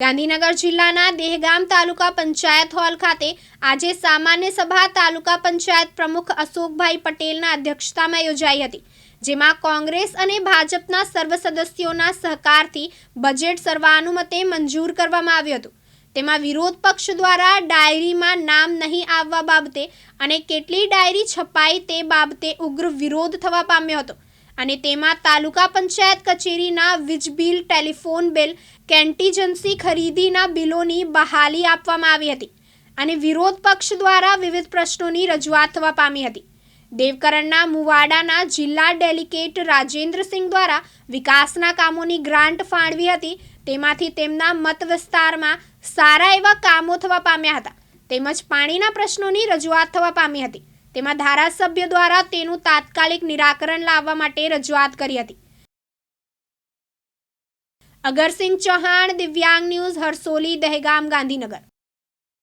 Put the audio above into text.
ગાંધીનગર જિલ્લાના દેહગામ તાલુકા પંચાયત હોલ ખાતે આજે સામાન્ય સભા તાલુકા પંચાયત પ્રમુખ અશોકભાઈ પટેલના અધ્યક્ષતામાં યોજાઈ હતી, જેમાં કોંગ્રેસ અને ભાજપના સર્વ સદસ્યોના સહકારથી બજેટ સર્વાનુમતે મંજૂર કરવામાં આવ્યું હતું. તેમાં વિરોધ પક્ષ દ્વારા ડાયરીમાં નામ નહીં આવવા બાબતે અને કેટલી ડાયરી છપાઈ તે બાબતે ઉગ્ર વિરોધ થવા પામ્યો હતો. અને તેમાં તાલુકા પંચાયત કચેરીના વીજ બિલ ટેલિફોન બિલ, કેન્ટીજન્સી ખરીદીના બિલોની બહાલી આપવામાં આવી હતી અને વિરોધ પક્ષ દ્વારા વિવિધ પ્રશ્નોની રજૂઆત થવા પામી હતી. દેવકરણના મુવાડાના જિલ્લા ડેલિગેટ રાજેન્દ્રસિંહ દ્વારા વિકાસના કામોની ગ્રાન્ટ ફાળવી હતી. તેમાંથી તેમના મત વિસ્તારમાં સારા એવા કામો થવા પામ્યા હતા. તેમજ પાણીના પ્રશ્નોની રજૂઆત થવા પામી હતી. તેમાં ધારાસભ્ય દ્વારા તેનું તાત્કાલિક નિરાકરણ લાવવા માટે રજૂઆત કરી હતી. અગરસિંહ ચૌહાણ, દિવ્યાંગ ન્યૂઝ, હરસોલી, દહેગામ, ગાંધીનગર.